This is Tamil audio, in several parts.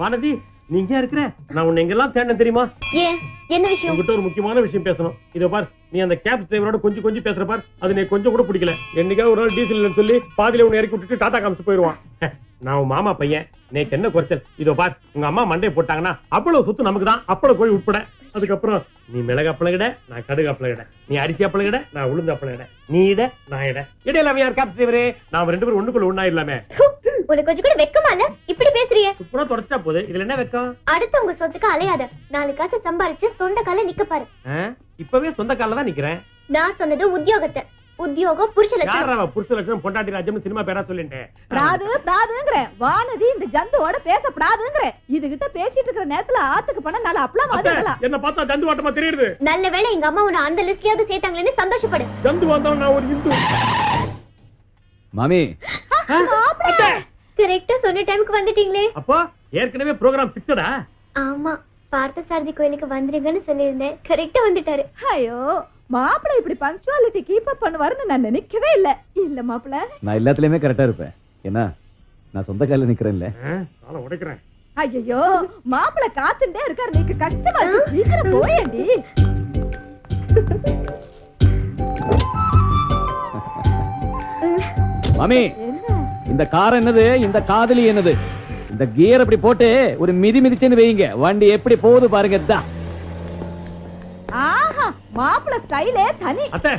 வானதி நீ இங்க இருக்கிற? நான் உன்னை எங்கெல்லாம் தேடினேன் தெரியுமா? ஏன்? என்ன விஷயம்? உங்ககிட்ட ஒரு முக்கியமான விஷயம் பேசணும். இத பார் நீ அந்த கேப் டிரைவரோட கொஞ்சம் கொஞ்சம் பேசுற பார். அது நீ கொஞ்சம் கூட பிடிக்கல. என்னைக்காவது ஒரு நாள் டீசல் இல்லைன்னு சொல்லி பாதியில உன்னை இறக்கி விட்டுட்டு டாடா காமிச்சு போயிடுவான் நான் உன் மாமா பையன். நேக்கு என்ன குறைச்சல்? இதோ பார் உங்க அம்மா மண்டையை போட்டாங்கன்னா அவ்வளவு சொத்து நமக்கு தான். அப்பளம் கோழி உட்பட. அதுக்கப்புறம் நீ மிளகா அப்பளகிட நான் கடுகு அப்பளகிட நீ அரிசி அப்பளகிட நான் உளுந்து அப்பளகிட நீ இட நான் இட. இடையில யார் கேப் டிரைவரே நாம ரெண்டு பேரும் ஒண்ணுக்குள்ள ஒண்ணா இல்லாம உனக்கு கொஞ்சம் கூட வெக்கமா இல்ல? இப்படி பேசுறியே. சுப்புறா தொடச்சிட்டா போகுது இதுல என்ன வெக்கம்? அடுத்து உங்க சொத்துக்கு அலையாத. நாலு காசு சம்பாரிச்சு சொந்த கால நிக்க பாரு? இப்பவே சொந்த கால்ல தான் நிக்கிறேன். நான் சொன்னது உத்தியோகத்தை. உத்தியோகம் புருஷ லட்சணம். புருஷ லட்சணம்? பொண்டாட்டி ராஜ்யம் சினிமா பேரா சொல்லிட்டேன். பிராது பிராதுங்கிற. வானதி இந்த ஜந்துவோட பேசப்படாதுங்கிற. இதுகிட்ட பேசிட்டு இருக்கிற நேரத்துல ஆத்துக்கு போனா நல்லா அப்பலாம் அத்தை, வாதிக்கலாம் என்ன பார்த்தா ஜந்து வாட்டமா தெரியுது. நல்ல வேளை எங்க அம்மா உன்னை அந்த லிஸ்ட்லயாவது சேர்த்தாங்களேன்னு சந்தோஷப்படு. ஜந்து வந்தவன் நான் ஒரு இந்து. மாமி. கரெக்டா சொன்ன டைமுக்கு வந்துட்டீங்களே. அப்போ ஏற்கனவே ப்ரோகிராம் பிக்சடா ஆமா பார்த்த சாரதி கோயிலுக்கு வந்துருங்கன்னு சொல்லியிருந்தேன். கரெக்டா வந்துட்டாரு. ஐயோ மாப்பிளை இப்படி பங்க்சுவாலிட்டி கீப் அப் பண்ணுவாருன்னு நான் நினைக்கவே இல்ல. இல்ல மாப்பிள நான் எல்லாத்துலயுமே கரெக்டா இருப்பேன். ஏன்னா நான் சொந்த காலில் நிக்கிறேன்ல. நாளை உடைக்கிறேன். ஐயோ மாப்பிளை காத்துட்டே இருக்காரு. நீக்கு கஷ்டமா இருக்கு. சீக்கிரம் போயேண்டி. மாமி என்ன இந்த கார் என்னது? இந்த காதலி என்னது? இந்த கியர் அப்படி போட்டு ஒரு மிதி மிதிச்சுன்னு வைங்க வண்டி எப்படி போகுது பாருங்க தான் ஆஹா மாப்பிளை ஸ்டைலே தனி. அத்தை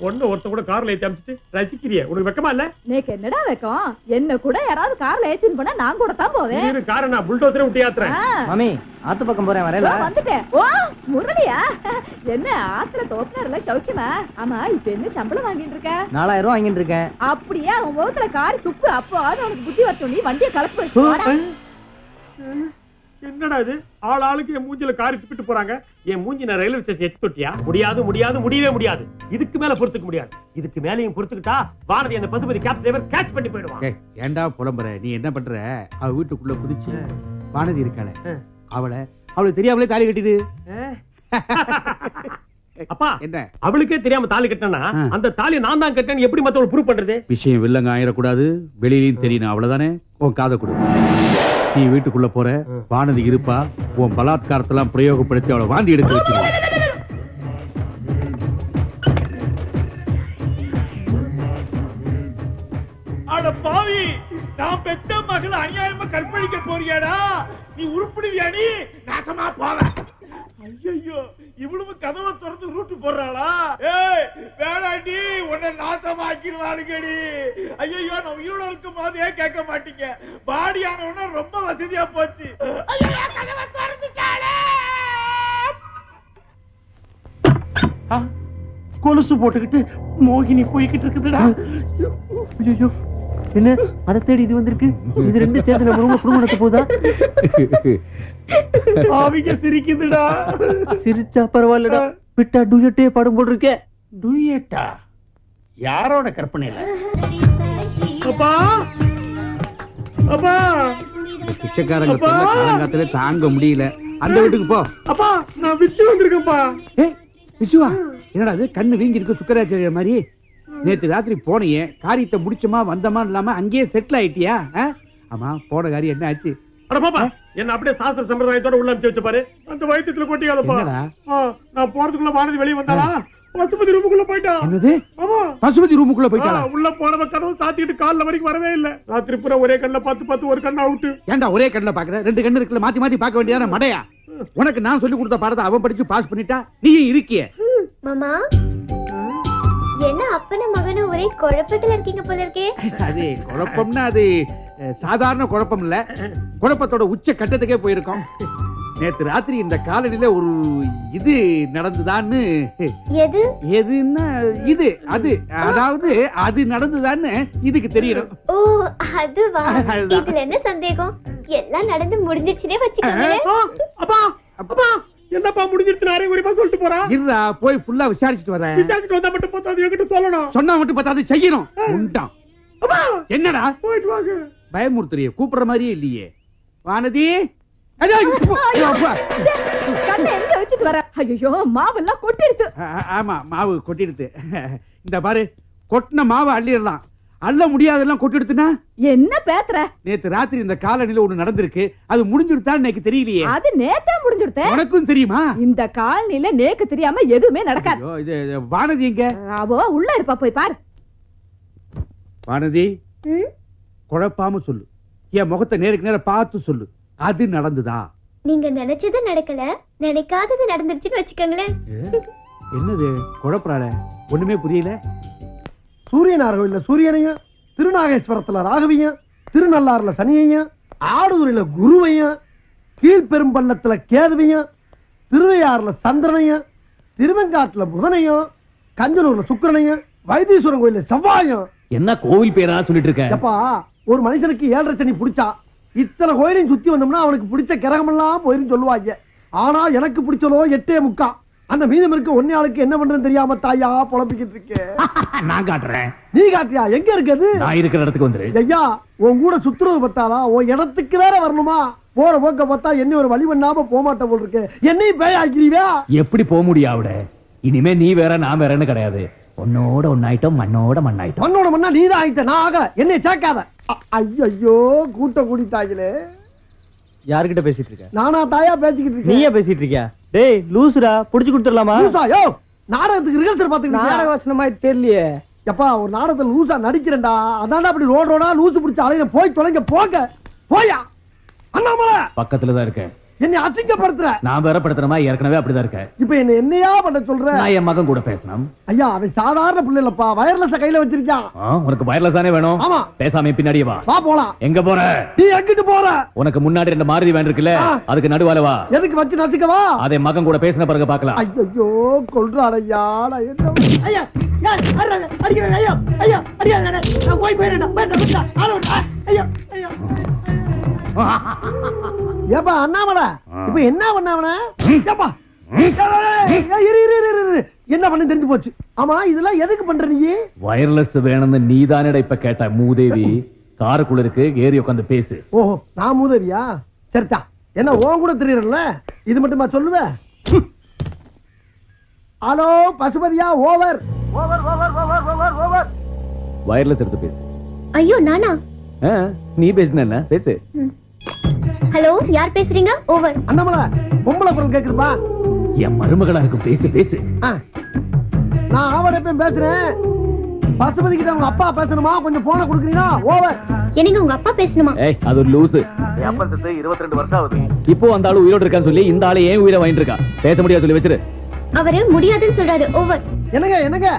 ஒண்ணு ஒருத்த கூட கார்ல ஏத்தி அமைச்சிட்டு ரசிக்கிறிய? உனக்கு வெக்கமா இல்ல? நேக்கு என்னடா வைக்கும்? என்ன கூட யாராவது கார்ல ஏத்தின்னு போனா நான் கூட தான் போவேன். நீ காரை நான் புல்டோசரே விட்டு ஏத்துறேன் மாமி ஆத்து பக்கம் போறேன் வரல வந்துட்டேன். ஓ முரளியா? என்ன ஆத்துல தோப்பினார்ல சௌக்கியமா? ஆமா இப்ப என்ன சம்பளம் வாங்கிட்டு இருக்க? நாலாயிரம் ரூபாய் வாங்கிட்டு இருக்கேன். அப்படியே? அவன் முகத்துல காரி துப்பு அப்போ அது உனக்கு புத்தி வரட்டும். நீ வண்டியை கலப்பு. போடா. என்னடா இது? ஆள் ஆளுக்கு என் மூஞ்சில காரி துப்பிட்டு போறாங்க. என் மூஞ்சி நான் ரயில்வே ஸ்டேஷன் எத்தி தொட்டியா முடியாது முடியாது முடியவே முடியாது. இதுக்கு மேல பொறுத்துக்க முடியாது. இதுக்கு மேலயும் பொறுத்துக்கிட்டா வானதி அந்த பசுபதி கேப் டிரைவர் கேட்ச் பண்ணி போயிடுவான். ஏன்டா புலம்புற? நீ என்ன பண்ற? அவ வீட்டுக்குள்ள குதிச்சு வானதி இருக்காள. அவளை அவளுக்கு தெரியாமலே தாலி கட்டிடு. அப்பா என்ன? அவளுக்கே தெரியாம தாலி கட்டினா. அந்த தாலி நான் தான் கட்டேன்னு எப்படி மத்தவங்க ப்ரூவ் பண்றது? விஷயம் வில்லங்க ஆயிடக்கூடாது வெளியிலயும் தெரியணும் அவ்வளவுதானே உன் காதை கொடு. நீ வீட்டுக்குள்ள போற. வானதி இருப்பா. உன் பலாத்காரத்தெல்லாம் பிரயோகப்படுத்தி அவளை வாந்தி எடுக்க வச்சிருவான் அட பாவி நான் பெத்த மகள் அநியாயமா கற்பழிக்க போறியாடா. நீ உருப்பிடுவியா நீ? நாசமா போவ ஐயோ இவ்வளவு கதவை திறந்து ரூட்டு போடுறாளா? ஏய் வேணாண்டி உன்னை நாசமாக்கிடுவாளுங்கடி ஐயோ நம்ம உயிரோட இருக்கும் போதே கேட்க மாட்டீங்க. பாடி ஆனவன ரொம்ப வசதியா போச்சு. ஐயோ கதவை திறந்துட்டாளே. கொலுசு போட்டுக்கிட்டு மோகினி போய்கிட்டு இருக்குதுடா. ஐயோ. என்ன அதை தேடி இது வந்திருக்கு. இது ரெண்டு சேர்ந்து நம்ம ரூம்ல குடும்பம் நடத்த போதா ஆவிங்க சிரிக்குதுடா. சிரிச்சா பரவாயில்லடா. விட்டா டூயட்டே பாடும் போல் இருக்கே. டூயட்டா? யாரோட கற்பனையில? அப்பா! அப்பா! பிச்சைக்காரங்க காலங்காத்துல தாங்க முடியல. அந்த வீட்டுக்கு போ. அப்பா நான் விச்சு வந்திருக்கேன்ப்பா. ஏய் விசுவா என்னடா அது கண்ணு வீங்கி இருக்கு சுக்கராச்சாரிய மாதிரி. நேத்து ராத்திரி போனியே காரியத்தை முடிச்சோமா வந்தமா இல்லாம அங்கேயே செட்டில் ஆயிட்டியா? ஆமா போன காரியம் என்ன ஆச்சு? அட பாப்பா என்ன அப்படியே சாஸ்திர சம்பிரதாயத்தோட உள்ள அனுப்பிச்சு வச்ச பாரு. அந்த வயித்துல கொட்டியாலப்பா நான் போறதுக்குள்ள வானதி வெளிய வந்தாளா? பசுபதி ரூமுக்குள்ள போயிட்டா? என்னது? ஆமா. பசுபதி ரூமுக்குள்ள போயிட்டாளா? ஆ, உள்ள போனவ கதவு சாத்திட்டு கால்ல வரைக்கும் வரவே இல்ல. ராத்திரி பூரா ஒரே கண்ணுல பார்த்து பார்த்து ஒரு கண்ணு அவுட்டு. ஏன்டா ஒரே கண்ணுல பாக்குற? ரெண்டு கண்ணு இருக்குல்ல மாத்தி மாத்தி பார்க்க வேண்டியதானே மடையா? உனக்கு நான் சொல்லி கொடுத்த பாடத்தை அவன் படிச்சு பாஸ் பண்ணிட்டா? நீயும் இருக்கிய. மாமா? என்ன அப்பனும் மகனும் ஒரே குழப்பத்துல இருக்கீங்க போல இருக்கே? அது குழப்பம்னா அது சாதாரண குழப்பம் இல்ல குழப்பத்தோட உச்ச கட்டத்துக்கே போயிருக்கோம். நேத்து ராத்திரி இந்த காலனில ஒரு இது நடந்துதான்னு எது? எதுன்னா இது அது. அதாவது அது நடந்துதான்னு இதுக்கு தெரியணும். ஓ அதுவா. இதுல என்ன சந்தேகம்? எல்லாம் நடந்து முடிஞ்சிருச்சுனே வச்சுக்கோங்களேன். அப்பா அப்பா என்னப்பா முடிஞ்சிருச்சு நான் குறிப்பா சொல்லிட்டு போறா? இருடா போய் ஃபுல்லா விசாரிச்சுட்டு வரேன். விசாரிச்சுட்டு வந்தா மட்டும் அது என்கிட்ட சொல்லணும். சொன்னா மட்டும் பத்தாது செய்யணும். உண்டாம் என்னடா? போயிட்டு வாங்க. பயமுறுத்துறிய கூப்பிடுற மாதிரியே இல்லையே. வானதி! மாவெல்லாம் கொட்டிடுது ஆமா மாவு கொட்டிடுது இந்த பாரு கொட்டின மாவு அள்ளிடலாம். அள்ள முடியாதெல்லாம் கொட்டு எடுத்துனா என்ன பேத்துற நேத்து ராத்திரி இந்த காலனில ஒண்ணு நடந்திருக்கு. அது முடிஞ்சுடுதான் எனக்கு தெரியலையே. அது நேத்தே முடிஞ்சுடுத்த. உனக்கும் தெரியுமா? இந்த காலனில நேக்கு தெரியாம எதுவுமே நடக்காது. வானதி எங்க? அவோ உள்ள இருப்பா போய் பாரு. வானதி? குழப்பாம சொல்லு. என் முகத்தை நேருக்கு நேர பார்த்து சொல்லு. அது நடந்துதா? நீங்க நினைச்சது நடக்கல. நினைக்காதது நடந்துருச்சுன்னு வச்சுக்கோங்களேன். என்னது? குழப்பறாள. ஒண்ணுமே புரியல? சூரியனார்கள் இல்ல சூரியனையும் திருநாகேஸ்வரத்துல ராகவியும் திருநள்ளாறுல சனியையும் ஆடுதுறையில குருவையும் கீழ்பெரும்பள்ளத்துல கேதுவையும் திருவையாறுல சந்திரனையும் திருவெங்காட்டுல புதனையும் கஞ்சனூர்ல சுக்கிரனையும் வைத்தீஸ்வரன் கோயில்ல செவ்வாயும் என்ன கோவில் பேரா சொல்லிட்டு இருக்க? எப்பா ஒரு மனுஷனுக்கு ஏழரை சனி பிடிச்சா இத்தனை கோயிலையும் சுத்தி வந்தோம்னா அவனுக்கு பிடிச்ச கிரகமெல்லாம் போயிரும் சொல்லுவாங்க. ஆனா எனக்கு பிடிச்சதோ எட்டே முக்கா. அந்த மீதம் இருக்க ஒன்னே ஆளுக்கு என்ன பண்றதுன்னு தெரியாம தாயா புலம்பிக்கிட்டு இருக்கேன் நான் காட்டுறேன். நீ காட்டியா எங்க இருக்குது? நான் இருக்கிற இடத்துக்கு வந்துரு. ஐயா உன் கூட சுத்துறது பத்தாதா உன் இடத்துக்கு வேற வரணுமா? போற போக்க பார்த்தா என்ன ஒரு வழி பண்ணாம போக மாட்டேன் போல் இருக்கு. என்னையும் பேய் ஆக்கிறீவா எப்படி போக முடியும் அவட இனிமே நீ வேற நான் வேறன்னு கிடையாது. உன்னோட ஒன்னாயிட்டோம் மண்ணோட மண்ணாயிட்டோம். மண்ணோட மண்ணா நீ தான் ஆயிட்ட. நான் ஆகல. என்னை சேர்க்காத. ஐயோ கூட்ட கூடிட்டாங்களே யாருக்கிட்ட பேசிட்டு இருக்க? நானா தாயா பேசிக்கிட்டு இருக்கேன். நீயே பேசிட்டு இருக்கியா? டேய் லூசுடா புடிச்சு கொடுத்துடலாமா? லூசா யோ நாடகத்துக்கு ரிஹர்சல் பாத்துக்கிட்டு நாடக வச்சன மாதிரி தெரியலையே. எப்பா ஒரு நாடகத்துல லூசா நடிக்கிறேன்டா. அதான்டா அப்படி ரோடு ரோடா லூசு பிடிச்ச அலையில போய் தொலைங்க போங்க போயா. அண்ணாமலை! பக்கத்துல தான் இருக்கேன். என்னை அசிங்கப்படுத்துற? நான் வேற படுத்துறமா ஏற்கனவே அப்படிதான் இருக்கேன் இப்ப என்ன என்னையா பண்ண சொல்ற? நான் என் மகன் கூட பேசணும். ஐயா அவன் சாதாரண பிள்ளை இல்லப்பா வயர்லெஸ் கையில வச்சிருக்கான். உனக்கு வயர்லெஸ் தானே வேணும்? ஆமா. பேசாம பின்னாடியே வா. வா போலாம். எங்க போற? நீ எங்கிட்டு போற? உனக்கு முன்னாடி ரெண்டு மாருதி வேன் இருக்குல்ல. அதுக்கு நடுவால வா. எதுக்கு வச்சு நசுக்கவா? அதை மகன் கூட பேசின பிறகு பார்க்கலாம். ஐயோ கொல்றான் ஐயா நான் என்ன ஐயா அடிக்கிறாங்க ஐயா ஐயா அடிக்கிறாங்க நான் போய் போயிடுறேன் ஐயா ஐயா. ஏப்பா அண்ணாமலை? இப்ப என்ன பண்ணாமல? ஏப்பா ஏய், இரு, இரு, இரு, இரு, இரு. என்ன பண்ணு தெரிஞ்சு போச்சு. ஆமா இதெல்லாம் எதுக்கு பண்ற நீ? வயர்லெஸ் வேணும்னு நீதானடா இப்ப கேட்ட மூதேவி. காருக்குள்ள இருக்கு ஏறி உட்காந்து பேசு. ஓஹோ நான் மூதவியா? சரிதா என்ன உன் கூட தெரியறல இது மட்டுமா சொல்லுவ? Hello பசுபதியா over. Over over over over over. Wireless எடுத்து பேசு. ஐயோ நானா? நீ பேசின என்ன? பேசு. ஹலோ யார் பேசுறீங்க? ஓவர் அண்ணாமலை பொம்பளை குரல் கேக்குறப்பா என் மருமகளா இருக்கும் பேசு பேசு. நான் ஆவடப்பையும் பேசுறேன். பசுபதி கிட்ட உங்க அப்பா பேசணுமா? கொஞ்சம் போன கொடுக்குறீங்களா? ஓவர் என்னங்க உங்க அப்பா பேசணுமா? ஏய் அது ஒரு லூசு. இருபத்தி ரெண்டு வருஷம் ஆகுது. இப்போ அந்த ஆளு உயிரோடு இருக்கான்னு சொல்லி இந்த ஆளு ஏன் உயிரை வாங்கிட்டு இருக்கா? பேச முடியாது சொல்லி வச்சிரு. அவரு முடியாதுன்னு சொல்றாரு. ஓவர் என்னங்க என்னங்க?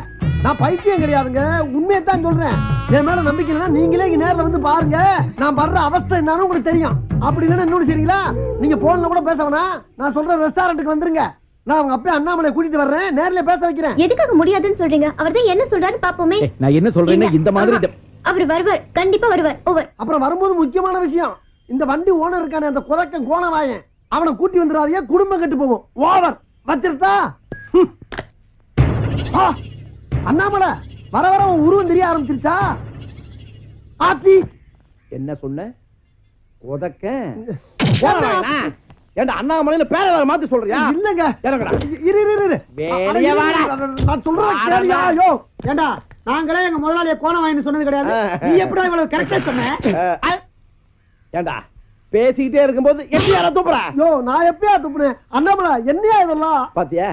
நான் பைத்தியம் கிடையாதுங்க. உண்மையை தான் சொல்றேன். என் மேல நம்பிக்கை இல்லைன்னா நீங்களே இங்க நேர்ல வந்து பாருங்க. நான் படுற அவஸ்தை என்னன்னு உங்களுக்கு தெரியும். அப்படி இல்லைன்னா இன்னொன்னு சரிங்களா? நீங்க போன்ல கூட பேச வேணாம். நான் சொல்ற ரெஸ்டாரண்ட்டுக்கு வந்துருங்க. நான் உங்க அப்பா அண்ணாமலை கூட்டிட்டு வர்றேன். நேர்ல பேச வைக்கிறேன். எதுக்காக முடியாதுன்னு சொல்றீங்க? அவர் தான் என்ன சொல்றாரு பாப்போமே. நான் என்ன சொல்றேன்னு. இந்த மாதிரி. அவர் வருவார். கண்டிப்பா வருவார். ஓவர் அப்புறம் வரும்போது முக்கியமான விஷயம். இந்த வண்டி ஓனர் இருக்கானே அந்த குலக்கம் கோணவாயன். அவனை கூட்டி வந்துடாதீங்க குடும்பம் கெட்டு போகும். ஓவர் வச்சிருட்டா ஹம். ஆ, அண்ணாமலை வர வர உன் உருவம் தெரிய ஆரம்பிச்சிருச்சா? ஆத்தி. என்ன சொன்ன? உதக்க? ஏண்டா? ஏண்டா அண்ணாமலையில பேர வேற மாத்தி சொல்றியா? இல்லங்க. இரு இரு இரு, வெளிய வாடா. நான் கேளியா? ஏண்டா நாங்களே எங்க முதலாளிய கோணவாயின்னு சொன்னது கிடையாது. நீ எப்படா இவ்வளவு கரெக்டா சொன்ன? ஏண்டா பேசிக்கிட்டே இருக்கும்போது எப்படி யாரா தூப்புற? யோ நான் எப்பயா துப்புனேன்? அண்ணாமலை என்னையா இதெல்லாம்? பாத்தியா?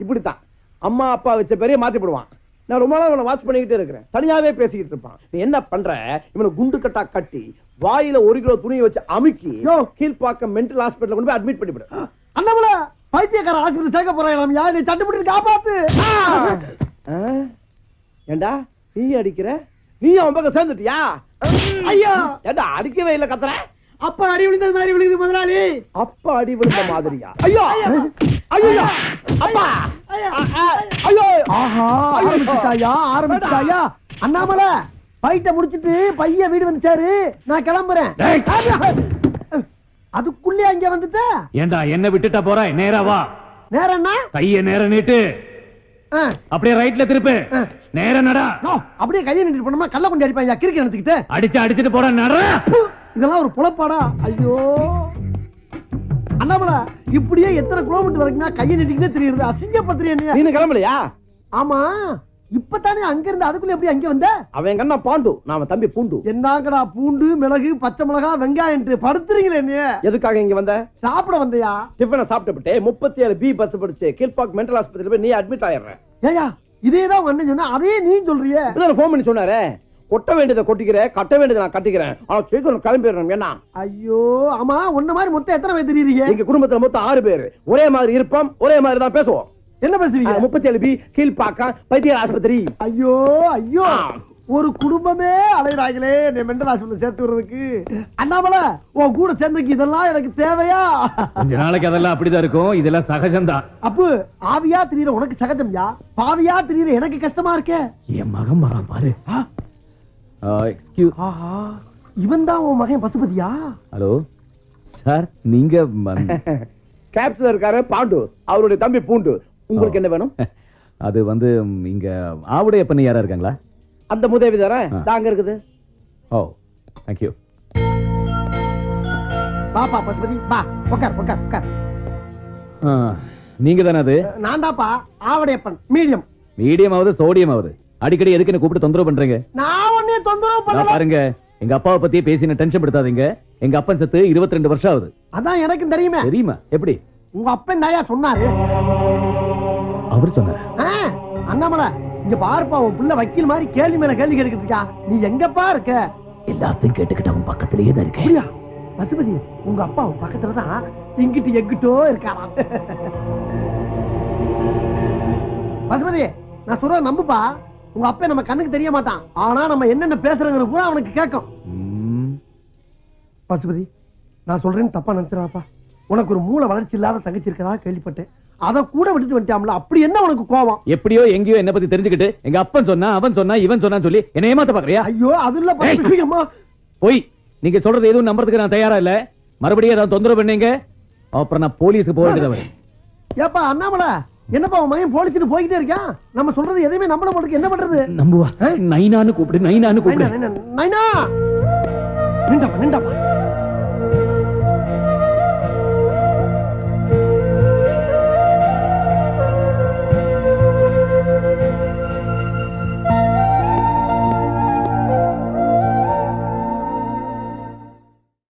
இப்படித்தான். அம்மா அப்பா வச்ச பேரையே மாத்தி போடுவான். நான் ரொம்ப நாள் இவனை வாட்ச் பண்ணிக்கிட்டே இருக்கிறேன். தனியாவே பேசிக்கிட்டு இருப்பான். நீ என்ன பண்ற? இவனை குண்டு கட்டா கட்டி வாயில ஒரு கிலோ துணியை வச்சு அமுக்கி. கீழ்பாக்கம் மென்டல் ஹாஸ்பிட்டல் கொண்டு போய் அட்மிட் பண்ணிவிடு. அண்ணாமலை பைத்தியக்கார ஆஸ்பத்திரி சேர்க்க போறாங்களாம் யா நீ சட்டுப்பட்டு காப்பாத்து? ஏண்டா நீ அடிக்கிற? நீ அவன் பக்கம் சேர்ந்துட்டியா? ஐயா. ஏண்டா அடிக்கவே இல்ல கத்துற? அப்பா அடி விழுந்தது மாதிரி விழுகுது முதலாளி. அப்பா அடி விழுந்த மாதிரியா? ஐயோ. ஐயோ! அப்பா ஐயோ! ஆஹா ஐயோ. ஆரம்பிச்சுட்டாயா ஆரம்பிச்சுட்டாயா? அண்ணாமலை பைட்ட முடிச்சிட்டு பையன் வீடு வந்துச்சாரு நான் கிளம்புறேன். அதுக்குள்ளே அங்க வந்துட்ட? ஏண்டா என்ன விட்டுட்டா போற? நேரா வா. நேரம் என்ன? கைய நேரா நீட்டு. ஆ, அப்படியே ரைட்ல திருப்பு. நேரா நடா. அப்படியே கையை நின்று பண்ணோமா கள்ள கொண்டு அடிப்பாங்க கிறுக்கி எடுத்துக்கிட்டு அடிச்சு அடிச்சிட்டு போற நட இதெல்லாம் ஒரு புலப்பாடா. ஐயோ! அண்ணாமலை இப்படியே எத்தனை கிலோமீட்டர் வரைக்கும் கையை நிட்டிக்கிட்டே தெரியுது. அசிங்கப்படுத்துறீ என்னைய? நீனு கிளம்பலையா? ஆமா. இப்பதானே அங்க இருந்து அதுக்குள்ள எப்படி அங்க வந்த? அவன் கண்ணா பாண்டு? நாம தம்பி பூண்டு. என்னங்கடா பூண்டு மிளகு பச்சை மிளகா வெங்காயம் படுத்துறீங்களே நீ எதுக்காக இங்க வந்த? சாப்பிட வந்தியா? டிஃபனை சாப்பிட்டு முப்பத்தி ஏழு பி பஸ் படிச்சு கீழ்பாக் மென்டல் ஆஸ்பத்திரி போய் நீ அட்மிட் ஆயிடுற ஏயா இதேதான் உங்க அண்ணன் சொன்னா அதே நீ சொல்றியே? ஃபோன் பண்ணி சொன்னாரே. கொட்ட வேண்டியதை கொட்டிக்கிறேன் கட்ட வேண்டியதை நான் கட்டிக்கிறேன். ஆனா சீக்கிரம் கிளம்பிடுறோம் என்ன? ஐயோ ஆமா உன்ன மாதிரி மொத்தம் எத்தனை பேர் தெரியுறீங்க? எங்க குடும்பத்துல மொத்தம் ஆறு பேர். ஒரே மாதிரி இருப்போம் ஒரே மாதிரி தான் பேசுவோம். என்ன பேசுறீங்க? முப்பத்தி ஏழு பி கீழ்பாக்கம் பைத்தியர் ஆஸ்பத்திரி. ஐயோ ஐயோ. ஒரு குடும்பமே அலைகிறாங்களே நீ மெண்டல் ஹாஸ்பிட்டல் சேர்த்து விடுறதுக்கு. அண்ணாமல உன் கூட சேர்ந்தக்கு இதெல்லாம் எனக்கு தேவையா? கொஞ்ச நாளைக்கு அதெல்லாம் அப்படிதான் இருக்கும். இதெல்லாம் சகஜம்தான். அப்பு ஆவியா திரியற உனக்கு சகஜம்யா? பாவியா திரியற எனக்கு கஷ்டமா இருக்கே? என் மகன் வரான் பாரு. எக்ஸ்கியூஸ் ஆஹா இவன் தான் உன் மகன் பசுபதியா? ஹலோ சார் நீங்க கேப்ஸ்ல இருக்காரு பாண்டு அவருடைய தம்பி பூண்டு. உங்களுக்கு என்ன வேணும்? அது வந்து இங்க ஆவுடைய பண்ணி யாரா இருக்காங்களா? அந்த முதவி தரேன் ஆ. தாங்க இருக்குது. ஓ தேங்க்யூ பாப்பா பசுபதி. பா உட்கார் உட்கார் உட்கார் நீங்க தானே அது? நான் தான்ப்பா ஆவடையப்பன். மீடியம். மீடியம் ஆகுது சோடியம் ஆகுது அடிக்கடி எதுக்கு என்ன கூப்பிட்டு தொந்தரவு பண்றீங்க? நான் ஒன்னே தொந்தரவு நான் பண்ணல. பாருங்க எங்க அப்பாவை பத்தியே பேசி டென்ஷன் படுத்தாதீங்க. எங்க அப்பன் செத்து 22 வருஷம் ஆகுது. அதான் எனக்கும் தெரியுமே. தெரியுமா? எப்படி? உங்க அப்பன் தாயா சொன்னாரு. அவர் சொன்னார். அண்ணாமலை இங்க பாருப்பா உன் புள்ள வக்கீல் மாதிரி கேள்வி மேல கேள்வி கேட்டுக்கிட்டு இருக்கா. நீ எங்கப்பா இருக்க? எல்லாத்தையும் கேட்டுக்கிட்டு அவன் பக்கத்திலேயே தான் அப்படியா? பசுபதி உங்க அப்பா உன் பக்கத்துல தான் இங்கிட்டு எங்கிட்டோ இருக்காராம் பசுபதி நான் சொல்ற நம்புப்பா. உங்க அப்பா நம்ம கண்ணுக்கு தெரிய மாட்டான். ஆனா நம்ம என்னென்ன பேசுறதுன்னு கூட அவனுக்கு கேட்கும். பசுபதி நான் சொல்றேன்னு தப்பா நினைச்சிடாப்பா உனக்கு ஒரு மூளை வளர்ச்சி இல்லாத தங்கச்சி இருக்கதா கேள்விப்பட்டேன். அதை கூட விட்டுட்டு வந்துட்டாம்ல அப்படி என்ன உனக்கு கோவம் எப்படியோ எங்கேயோ என்ன பத்தி தெரிஞ்சுக்கிட்டு எங்க அப்பன் சொன்னா அவன் சொன்னா இவன் சொன்னான்னு சொல்லி என்ன ஏமாத்த பாக்குறியா? ஐயோ அது இல்ல போய் நீங்க சொல்றது எதுவும் நம்புறதுக்கு நான் தயாரா இல்ல. மறுபடியும் ஏதாவது தொந்தரவு பண்ணீங்க? அப்புறம் நான் போலீஸுக்கு போக வேண்டியதா வரும். ஏப்பா அண்ணாமலை. என்னப்பா உன் மகன் போலிச்சுட்டு போய்கிட்டே இருக்கான் நம்ம சொல்றது எதையுமே நம்பல மாட்டேங்குது என்ன பண்றது? நம்புவா. நைனான்னு கூப்பிடு நைனான்னு நைனா கூப்பிடு. நைனா நைனா நிண்டாப்பா நிண்டாப்பா